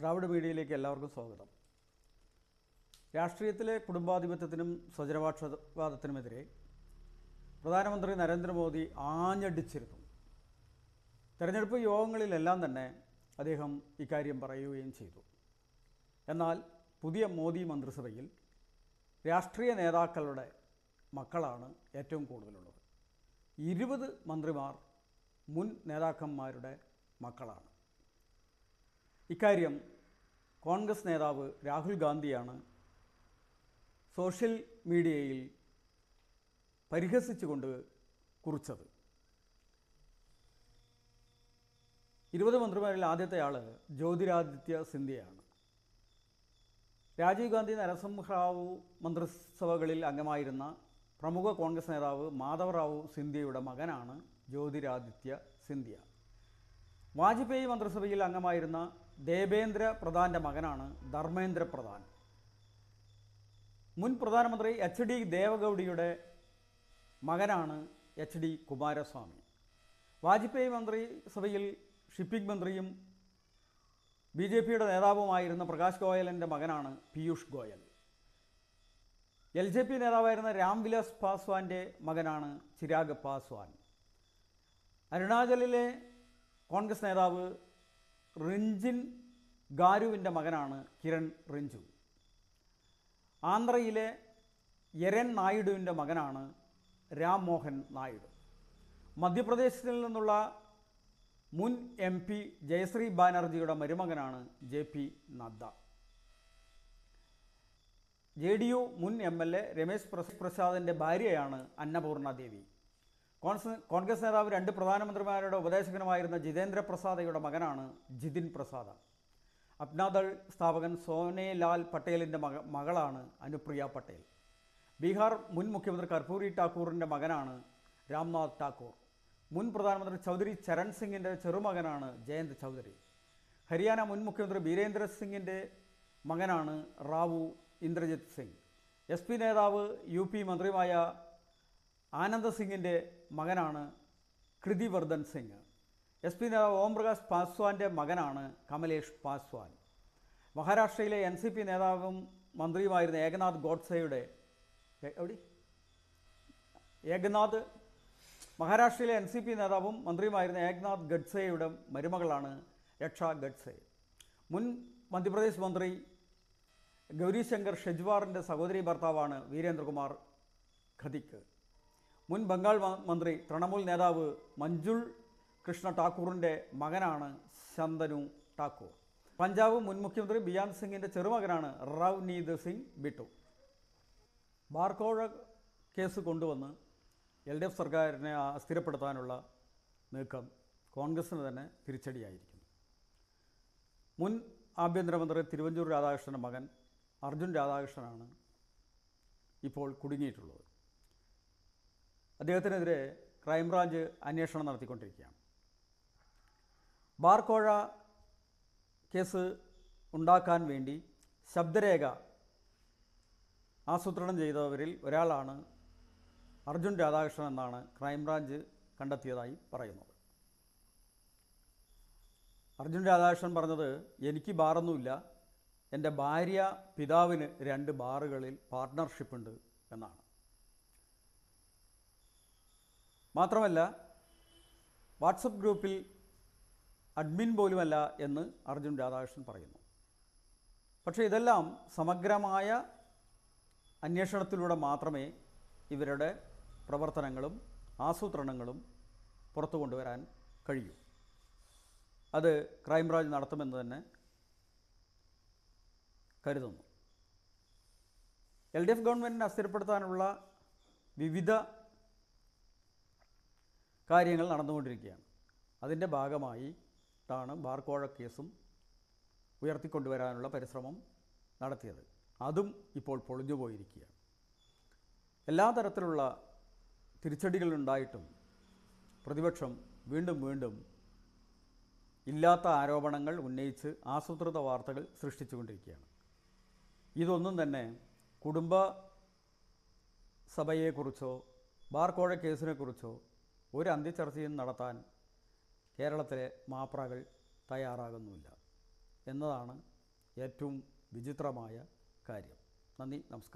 ദ്രാവിഡ മീഡിയയിലേക്ക് എല്ലാവർക്കും സ്വാഗതം. രാഷ്ട്രീയത്തിലെ കുടുംബാധിപത്യത്തിനും സ്വജനപക്ഷവാദത്തിനുമെതിരെ പ്രധാനമന്ത്രി നരേന്ദ്രമോദി ആഞ്ഞടിച്ചിരുന്നു. തെരഞ്ഞെടുപ്പ് യോഗങ്ങളിലെല്ലാം തന്നെ അദ്ദേഹം ഇക്കാര്യം പറയുകയും ചെയ്തു. എന്നാൽ പുതിയ മോദി മന്ത്രിസഭയിൽ രാഷ്ട്രീയ നേതാക്കളുടെ മക്കളാണ് ഏറ്റവും കൂടുതലുള്ളത്. ഇരുപത് മന്ത്രിമാർ മുൻ നേതാക്കന്മാരുടെ മക്കളാണ്. ഇക്കാര്യം കോൺഗ്രസ് നേതാവ് രാഹുൽ ഗാന്ധിയാണ് സോഷ്യൽ മീഡിയയിൽ പരിഹസിച്ചുകൊണ്ട് കുറിച്ചത്. ഇരുപത് മന്ത്രിമാരിൽ ആദ്യത്തെ ആൾ ജ്യോതിരാദിത്യ സിന്ധ്യയാണ്. രാജീവ് ഗാന്ധി നരസിംഹറാവു മന്ത്രിസഭകളിൽ അംഗമായിരുന്ന പ്രമുഖ കോൺഗ്രസ് നേതാവ് മാധവറാവു സിന്ധ്യയുടെ മകനാണ് ജ്യോതിരാദിത്യ സിന്ധ്യ. വാജ്പേയി മന്ത്രിസഭയിൽ അംഗമായിരുന്ന ദേബേന്ദ്ര പ്രധാന്റെ മകനാണ് ധർമ്മേന്ദ്ര പ്രധാൻ. മുൻ പ്രധാനമന്ത്രി എച്ച് ഡി ദേവഗൗഡിയുടെ മകനാണ് എച്ച് ഡി കുമാരസ്വാമി. വാജ്പേയി മന്ത്രിസഭയിൽ ഷിപ്പിംഗ് മന്ത്രിയും ബി ജെ പിയുടെ നേതാവുമായിരുന്ന പ്രകാശ് ഗോയലിന്റെ മകനാണ് Piyush Goyal. L J P നേതാവായിരുന്ന രാംവിലാസ് പാസ്വാന്റെ മകനാണ് ചിരാഗ് പാസ്വാൻ. അരുണാചലിലെ കോൺഗ്രസ് നേതാവ് റിഞ്ചിൻ ഗാരുവിന്റെ മകനാണ് കിരൺ റിഞ്ചു. ആന്ധ്രയിലെ യരൻ നായിഡുവിന്റെ മകനാണ് രാം മോഹൻ നായിഡു. മധ്യപ്രദേശിൽ നിന്നുള്ള മുൻ എം പി ജയശ്രീ ബാനർജിയുടെ മരുമകനാണ് J P Nadda. J D U മുൻ എം എൽ എ രമേശ് പ്രസ- പ്രസാദിന്റെ ഭാര്യയാണ് അന്നപൂർണ ദേവി കോൺഗ്രസ് നേതാവ് രണ്ട് പ്രധാനമന്ത്രിമാരുടെ ഉപദേശകനുമായിരുന്ന ജിതേന്ദ്ര പ്രസാദയുടെ മകനാണ് ജിതിൻ പ്രസാദ. അപ്നാദൾ സ്ഥാപകൻ സോനേലാൽ പട്ടേലിന്റെ മക മകളാണ് അനുപ്രിയ പട്ടേൽ. ബീഹാർ മുൻ മുഖ്യമന്ത്രി കർപ്പൂരി ടാക്കൂറിന്റെ മകനാണ് രാംനാഥ് ടാക്കൂർ മുൻ പ്രധാനമന്ത്രി ചൗധരി ചരൺ സിംഗിന്റെ ചെറുമകനാണ് ജയന്ത് ചൗധരി. ഹരിയാന മുൻ മുഖ്യമന്ത്രി ബീരേന്ദ്ര സിംഗിന്റെ മകനാണ് റാവു ഇന്ദ്രജിത് സിംഗ്. എസ് പി നേതാവ് യു പി മന്ത്രിയുമായ ആനന്ദ് സിംഗിന്റെ മകനാണ് കൃതിവർദ്ധൻ സിംഗ്. എസ് പി നേതാവ് ഓംപ്രകാശ് പാസ്വാന്റെ മകനാണ് കമലേഷ് പാസ്വാൻ. മഹാരാഷ്ട്രയിലെ എൻ സി പി നേതാവും മന്ത്രിയുമായിരുന്ന ഏകനാഥ് ഗോഡ്സെയുടെ എവിടെ? ഏകനാഥ് മഹാരാഷ്ട്രയിലെ എൻ സി പി നേതാവും മന്ത്രിയുമായിരുന്ന ഏകനാഥ് ഗഡ്സെയുടെ മരുമകളാണ് രക്ഷ ഗഡ്സെ. മുൻ മധ്യപ്രദേശ് മന്ത്രി ഗൗരിശങ്കർ ഷെജ്വാറിന്റെ സഹോദരി ഭർത്താവാണ് വീരേന്ദ്രകുമാർ ഖദിക്ക് മുൻ ബംഗാൾ മന്ത്രി തൃണമൂൽ നേതാവ് മഞ്ജുൾ കൃഷ്ണ ഠാക്കൂറിന്റെ മകനാണ് ശന്തനു ഠാക്കൂർ. പഞ്ചാബ് മുൻ മുഖ്യമന്ത്രി ബിയാൻ സിംഗിന്റെ ചെറുമകനാണ് റവ്നീത് സിംഗ് ബിട്ടു. ബാർക്കോഴ കേസ് കൊണ്ടുവന്ന് എൽ ഡി എഫ് സർക്കാരിനെ അസ്ഥിരപ്പെടുത്താനുള്ള നീക്കം കോൺഗ്രസിന് തന്നെ തിരിച്ചടിയായിരിക്കുന്നു. മുൻ ആഭ്യന്തരമന്ത്രി തിരുവഞ്ചൂർ രാധാകൃഷ്ണന്റെ മകൻ അർജുൻ രാധാകൃഷ്ണനാണ് ഇപ്പോൾ കുടുങ്ങിയിട്ടുള്ളത്. അദ്ദേഹത്തിനെതിരെ ക്രൈംബ്രാഞ്ച് അന്വേഷണം നടത്തിക്കൊണ്ടിരിക്കുകയാണ്. ബാർക്കോഴ കേസ് ഉണ്ടാക്കാൻ വേണ്ടി ശബ്ദരേഖ ആസൂത്രണം ചെയ്തവരിൽ ഒരാളാണ് അർജുൻ രാധാകൃഷ്ണൻ എന്നാണ് ക്രൈംബ്രാഞ്ച് കണ്ടെത്തിയതായി പറയുന്നത്. അർജുൻ രാധാകൃഷ്ണൻ പറഞ്ഞത് എനിക്ക് ബാറൊന്നുമില്ല. എന്റെ ഭാര്യ പിതാവിന് രണ്ട് ബാറുകളിൽ പാർട്ട്ണർഷിപ്പ് ഉണ്ട് എന്നാണ്. മാത്രമല്ല വാട്സപ്പ് ഗ്രൂപ്പിൽ അഡ്മിൻ പോലുമല്ല എന്ന് അർജുൻ രാധാകൃഷ്ണൻ പറയുന്നു. പക്ഷേ ഇതെല്ലാം സമഗ്രമായ അന്വേഷണത്തിലൂടെ മാത്രമേ ഇവരുടെ പ്രവർത്തനങ്ങളും ആസൂത്രണങ്ങളും പുറത്തു കൊണ്ടുവരാൻ കഴിയൂ. അത് ക്രൈംബ്രാഞ്ച് നടത്തുമെന്ന് തന്നെ കരുതുന്നു. എൽ ഡി എഫ് ഗവൺമെന്റിനെ അസ്ഥിരപ്പെടുത്താനുള്ള വിവിധ കാര്യങ്ങൾ നടന്നുകൊണ്ടിരിക്കുകയാണ്. അതിന്റെ ഭാഗമായിട്ടാണ് ബാർക്കോഴ കേസും ഉയർത്തിക്കൊണ്ടുവരാനുള്ള പരിശ്രമം നടത്തിയത്. അതും ഇപ്പോൾ പൊളിഞ്ഞു പോയിരിക്കുകയാണ്. എല്ലാ തരത്തിലുള്ള തിരിച്ചടികളുണ്ടായിട്ടും പ്രതിപക്ഷം വീണ്ടും വീണ്ടും ഇല്ലാത്ത ആരോപണങ്ങൾ ഉന്നയിച്ച് ആസൂത്രിത വാർത്തകൾ സൃഷ്ടിച്ചുകൊണ്ടിരിക്കുകയാണ്. ഇതൊന്നും തന്നെ കുടുംബ സഭയെക്കുറിച്ചോ ബാർക്കോഴ കേസിനെക്കുറിച്ചോ ഒരു അന്ത്യചർച്ചയും നടത്താൻ കേരളത്തിലെ മാപ്രകൾ തയ്യാറാകുന്നുമില്ല എന്നതാണ് ഏറ്റവും വിചിത്രമായ കാര്യം. നന്ദി നമസ്കാരം.